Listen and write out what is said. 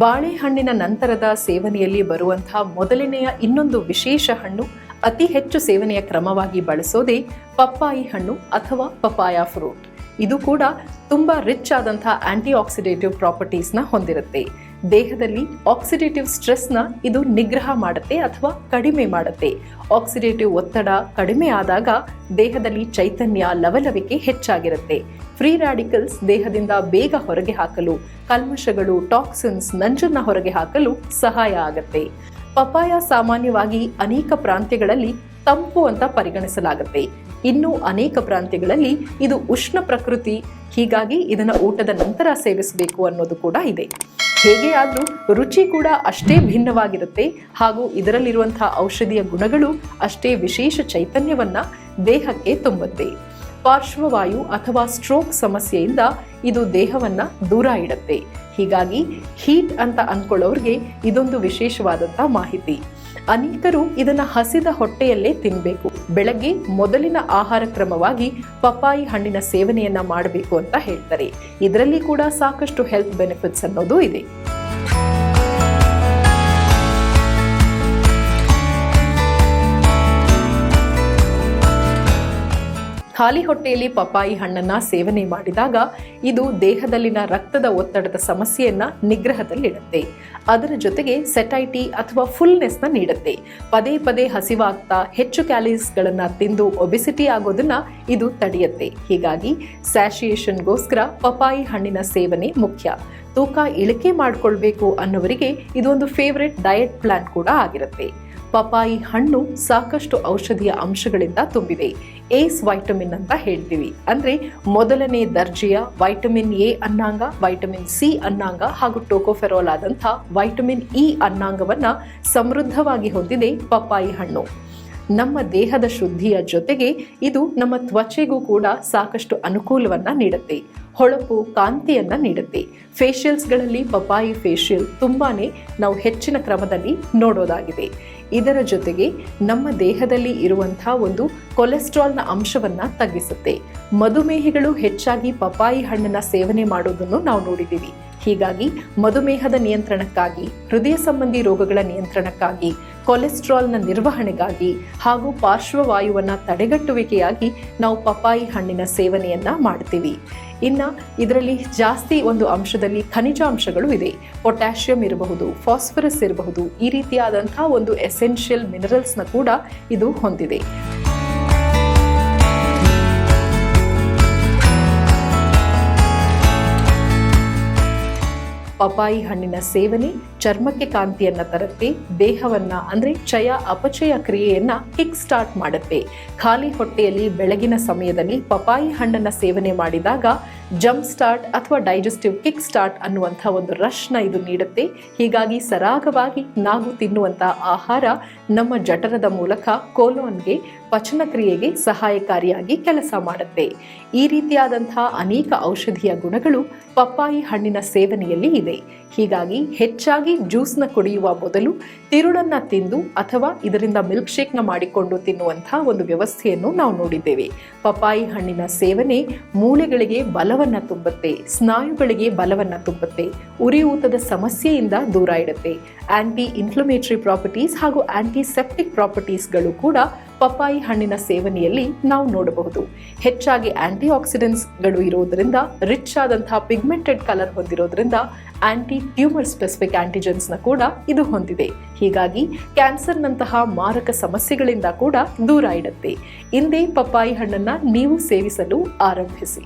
ಬಾಳೆಹಣ್ಣಿನ ನಂತರದ ಸೇವನೆಯಲ್ಲಿ ಬರುವಂತಹ ಮೊದಲನೆಯ ಇನ್ನೊಂದು ವಿಶೇಷ ಹಣ್ಣು ಅತಿ ಹೆಚ್ಚು ಸೇವನೆಯ ಕ್ರಮವಾಗಿ ಬಳಸೋದೇ ಪಪ್ಪಾಯಿ ಹಣ್ಣು ಅಥವಾ ಪಪಾಯ ಫ್ರೂಟ್ ಇದು ಕೂಡ ತುಂಬಾ ರಿಚ್ ಆದಂತಹ ಆಂಟಿ ಆಕ್ಸಿಡೇಟಿವ್ ಪ್ರಾಪರ್ಟೀಸ್ನ ಹೊಂದಿರುತ್ತೆ. ದೇಹದಲ್ಲಿ ಆಕ್ಸಿಡೇಟಿವ್ ಸ್ಟ್ರೆಸ್ನ ಇದು ನಿಗ್ರಹ ಮಾಡುತ್ತೆ ಅಥವಾ ಕಡಿಮೆ ಮಾಡುತ್ತೆ. ಆಕ್ಸಿಡೇಟಿವ್ ಒತ್ತಡ ಕಡಿಮೆ ಆದಾಗ ದೇಹದಲ್ಲಿ ಚೈತನ್ಯ, ಲವಲವಿಕೆ ಹೆಚ್ಚಾಗಿರುತ್ತೆ. ಫ್ರೀ ರಾಡಿಕಲ್ಸ್ ದೇಹದಿಂದ ಬೇಗ ಹೊರಗೆ ಹಾಕಲು, ಕಲ್ಮಶಗಳು ಟಾಕ್ಸಿನ್ಸ್ ನಂಜನ್ನ ಹೊರಗೆ ಹಾಕಲು ಸಹಾಯ ಆಗತ್ತೆ. ಪಪಾಯ ಸಾಮಾನ್ಯವಾಗಿ ಅನೇಕ ಪ್ರಾಂತ್ಯಗಳಲ್ಲಿ ತಂಪು ಅಂತ ಪರಿಗಣಿಸಲಾಗುತ್ತೆ. ಇನ್ನು ಅನೇಕ ಪ್ರಾಂತ್ಯಗಳಲ್ಲಿ ಇದು ಉಷ್ಣ ಪ್ರಕೃತಿ, ಹೀಗಾಗಿ ಇದನ್ನು ಊಟದ ನಂತರ ಸೇವಿಸಬೇಕು ಅನ್ನೋದು ಕೂಡ ಇದೆ. ಹೇಗೆ ಆದರೂ ರುಚಿ ಕೂಡ ಅಷ್ಟೇ ಭಿನ್ನವಾಗಿರುತ್ತೆ. ಹಾಗೂ ಇದರಲ್ಲಿರುವಂತಹ ಔಷಧಿಯ ಗುಣಗಳು ಅಷ್ಟೇ ವಿಶೇಷ ಚೈತನ್ಯವನ್ನ ದೇಹಕ್ಕೆ ತುಂಬುತ್ತೆ. ಪಾರ್ಶ್ವವಾಯು ಅಥವಾ ಸ್ಟ್ರೋಕ್ ಸಮಸ್ಯೆಯಿಂದ ಇದು ದೇಹವನ್ನ ದೂರ ಇಡುತ್ತೆ. ಹೀಗಾಗಿ ಹೀಟ್ ಅಂತ ಅಂದ್ಕೊಳ್ಳೋರಿಗೆ ಇದೊಂದು ವಿಶೇಷವಾದಂಥ ಮಾಹಿತಿ. ಅನೇಕರು ಇದನ್ನು ಹಸಿದ ಹೊಟ್ಟೆಯಲ್ಲೇ ತಿನ್ನಬೇಕು ಬೆಳಗ್ಗೆ ಮೊದಲಿನ ಆಹಾರ ಕ್ರಮವಾಗಿ ಪಪ್ಪಾಯಿ ಹಣ್ಣಿನ ಸೇವನೆಯನ್ನ ಮಾಡಬೇಕು ಅಂತ ಹೇಳ್ತಾರೆ. ಇದರಲ್ಲಿ ಕೂಡ ಸಾಕಷ್ಟು ಹೆಲ್ತ್ ಬೆನಿಫಿಟ್ಸ್ ಅನ್ನೋದು ಇದೆ. ಖಾಲಿ ಹೊಟ್ಟೆಯಲ್ಲಿ ಪಪಾಯಿ ಹಣ್ಣನ್ನು ಸೇವನೆ ಮಾಡಿದಾಗ ಇದು ದೇಹದಲ್ಲಿನ ರಕ್ತದ ಒತ್ತಡದ ಸಮಸ್ಯೆಯನ್ನು ನಿಗ್ರಹದಲ್ಲಿಡುತ್ತೆ. ಅದರ ಜೊತೆಗೆ ಸೆಟೈಟಿ ಅಥವಾ ಫುಲ್ನೆಸ್ನ ನೀಡುತ್ತೆ. ಪದೇ ಪದೇ ಹಸಿವಾಗ್ತಾ ಹೆಚ್ಚು ಕ್ಯಾಲೀಸ್ಗಳನ್ನು ತಿಂದು ಒಬೆಸಿಟಿ ಆಗೋದನ್ನ ಇದು ತಡೆಯುತ್ತೆ. ಹೀಗಾಗಿ ಸ್ಯಾಶಿಯೇಷನ್ಗೋಸ್ಕರ ಪಪಾಯಿ ಹಣ್ಣಿನ ಸೇವನೆ ಮುಖ್ಯ. ತೂಕ ಇಳಿಕೆ ಮಾಡಿಕೊಳ್ಬೇಕು ಅನ್ನೋವರಿಗೆ ಇದೊಂದು ಫೇವ್ರೆಟ್ ಡಯಟ್ ಪ್ಲಾನ್ ಕೂಡ ಆಗಿರುತ್ತೆ. ಪಪಾಯಿ ಹಣ್ಣು ಸಾಕಷ್ಟು ಔಷಧೀಯ ಅಂಶಗಳಿಂದ ತುಂಬಿದೆ. ಏಸ್ ವೈಟಮಿನ್ ಅಂತ ಹೇಳ್ತೀವಿ. ಅಂದ್ರೆ ಮೊದಲನೇ ದರ್ಜೆಯ ವೈಟಮಿನ್ ಎ ಅನ್ನಾಂಗ, ವೈಟಮಿನ್ ಸಿ ಅನ್ನಾಂಗ ಹಾಗೂ ಟೋಕೋಫೆರೋಲ್ ಆದಂಥ ವೈಟಮಿನ್ ಇ ಅನ್ನಾಂಗವನ್ನ ಸಮೃದ್ಧವಾಗಿ ಹೊಂದಿದೆ ಪಪ್ಪಾಯಿ ಹಣ್ಣು. ನಮ್ಮ ದೇಹದ ಶುದ್ಧಿಯ ಜೊತೆಗೆ ಇದು ನಮ್ಮ ತ್ವಚೆಗೂ ಕೂಡ ಸಾಕಷ್ಟು ಅನುಕೂಲವನ್ನ ನೀಡುತ್ತೆ. ಹೊಳಪು, ಕಾಂತಿಯನ್ನ ನೀಡುತ್ತೆ. ಫೇಶಿಯಲ್ಸ್ಗಳಲ್ಲಿ ಪಪಾಯಿ ಫೇಶಿಯಲ್ ತುಂಬಾನೇ ನಾವು ಹೆಚ್ಚಿನ ಕ್ರಮದಲ್ಲಿ ನೋಡೋದಾಗಿದೆ. ಇದರ ಜೊತೆಗೆ ನಮ್ಮ ದೇಹದಲ್ಲಿ ಇರುವಂತಹ ಒಂದು ಕೊಲೆಸ್ಟ್ರಾಲ್ನ ಅಂಶವನ್ನ ತಗ್ಗಿಸುತ್ತೆ. ಮಧುಮೇಹಿಗಳು ಹೆಚ್ಚಾಗಿ ಪಪಾಯಿ ಹಣ್ಣನ್ನ ಸೇವನೆ ಮಾಡೋದನ್ನು ನಾವು ನೋಡಿದ್ದೀವಿ. ಹೀಗಾಗಿ ಮಧುಮೇಹದ ನಿಯಂತ್ರಣಕ್ಕಾಗಿ, ಹೃದಯ ಸಂಬಂಧಿ ರೋಗಗಳ ನಿಯಂತ್ರಣಕ್ಕಾಗಿ, ಕೊಲೆಸ್ಟ್ರಾಲ್ನ ನಿರ್ವಹಣೆಗಾಗಿ ಹಾಗೂ ಪಾರ್ಶ್ವವಾಯುವನ್ನ ತಡೆಗಟ್ಟುವಿಕೆಯಾಗಿ ನಾವು ಪಪಾಯಿ ಹಣ್ಣಿನ ಸೇವನೆಯನ್ನ ಮಾಡ್ತೀವಿ. ಇನ್ನು ಇದರಲ್ಲಿ ಜಾಸ್ತಿ ಒಂದು ಅಂಶದಲ್ಲಿ ಖನಿಜಾಂಶಗಳು ಇದೆ. ಪೊಟ್ಯಾಷಿಯಂ ಇರಬಹುದು, ಫಾಸ್ಫರಸ್ ಇರಬಹುದು, ಈ ರೀತಿಯಾದಂತಹ ಒಂದು ಎಸೆನ್ಷಿಯಲ್ ಮಿನರಲ್ಸ್ನ ಕೂಡ ಇದು ಹೊಂದಿದೆ. ಪಪಾಯಿ ಹಣ್ಣಿನ ಸೇವನೆ, ಚರ್ಮಕ್ಕೆ ಕಾಂತಿಯನ್ನ ತರುತ್ತೆ, ದೇಹವನ್ನ ಅಂದ್ರೆ ಚಯ ಅಪಚಯ ಕ್ರಿಯೆಯನ್ನ ಕಿಕ್ ಸ್ಟಾರ್ಟ್ ಮಾಡುತ್ತೆ. ಖಾಲಿ ಹೊಟ್ಟೆಯಲ್ಲಿ ಬೆಳಗಿನ ಸಮಯದಲ್ಲಿ ಪಪಾಯಿ ಹಣ್ಣನ್ನ ಸೇವನೆ ಮಾಡಿದಾಗ ಜಂಪ್ ಸ್ಟಾರ್ಟ್ ಅಥವಾ ಡೈಜೆಸ್ಟಿವ್ ಕಿಕ್ ಸ್ಟಾರ್ಟ್ ಅನ್ನುವಂಥ ಒಂದು ರಶ್ನ ಇದು ನೀಡುತ್ತೆ. ಹೀಗಾಗಿ ಸರಾಗವಾಗಿ ನಾವು ತಿನ್ನುವಂಥ ಆಹಾರ ನಮ್ಮ ಜಠರದ ಮೂಲಕ ಕೋಲೋನ್ಗೆ ಪಚನ ಕ್ರಿಯೆಗೆ ಸಹಾಯಕಾರಿಯಾಗಿ ಕೆಲಸ ಮಾಡುತ್ತೆ. ಈ ರೀತಿಯಾದಂಥ ಅನೇಕ ಔಷಧೀಯ ಗುಣಗಳು ಪಪ್ಪಾಯಿ ಹಣ್ಣಿನ ಸೇವನೆಯಲ್ಲಿ ಇದೆ ಹೀಗಾಗಿ ಹೆಚ್ಚಾಗಿ ಜ್ಯೂಸ್ನ ಕುಡಿಯುವ ಬದಲು ತಿರುಳನ್ನು ತಿಂದು ಅಥವಾ ಇದರಿಂದ ಮಿಲ್ಕ್ ಶೇಕ್ನ ಮಾಡಿಕೊಂಡು ತಿನ್ನುವಂಥ ಒಂದು ವ್ಯವಸ್ಥೆಯನ್ನು ನಾವು ನೋಡಿದ್ದೇವೆ. ಪಪ್ಪಾಯಿ ಹಣ್ಣಿನ ಸೇವನೆ ಮೂಳೆಗಳಿಗೆ ಬಲವನ್ನ ತುಂಬುತ್ತೆ, ಸ್ನಾಯುಗಳಿಗೆ ಬಲವನ್ನು ತುಂಬುತ್ತೆ ಉರಿಯೂತದ ಸಮಸ್ಯೆಯಿಂದ ದೂರ ಇಡುತ್ತೆ ಆಂಟಿ ಇನ್ಫ್ಲಮೇಟರಿ ಪ್ರಾಪರ್ಟೀಸ್ ಹಾಗೂ ಆಂಟಿಸೆಪ್ಟಿಕ್ ಪ್ರಾಪರ್ಟೀಸ್ಗಳು ಕೂಡ ಪಪ್ಪಾಯಿ ಹಣ್ಣಿನ ಸೇವನೆಯಲ್ಲಿ ನಾವು ನೋಡಬಹುದು. ಹೆಚ್ಚಾಗಿ ಆಂಟಿ ಆಕ್ಸಿಡೆಂಟ್ಸ್ಗಳು ಇರೋದರಿಂದ ರಿಚ್ ಆದಂತಹ ಪಿಗ್ಮೆಂಟೆಡ್ ಕಲರ್ ಹೊಂದಿರೋದ್ರಿಂದ ಆಂಟಿ ಟ್ಯೂಮರ್ ಸ್ಪೆಸಿಫಿಕ್ ಆಂಟಿಜೆನ್ಸ್ನ ಕೂಡ ಇದು ಹೊಂದಿದೆ. ಹೀಗಾಗಿ ಕ್ಯಾನ್ಸರ್ನಂತಹ ಮಾರಕ ಸಮಸ್ಯೆಗಳಿಂದ ಕೂಡ ದೂರ ಇಡುತ್ತೆ ಇಂದೇ ಪಪ್ಪಾಯಿ ಹಣ್ಣನ್ನು ನೀವು ಸೇವಿಸಲು ಆರಂಭಿಸಿ.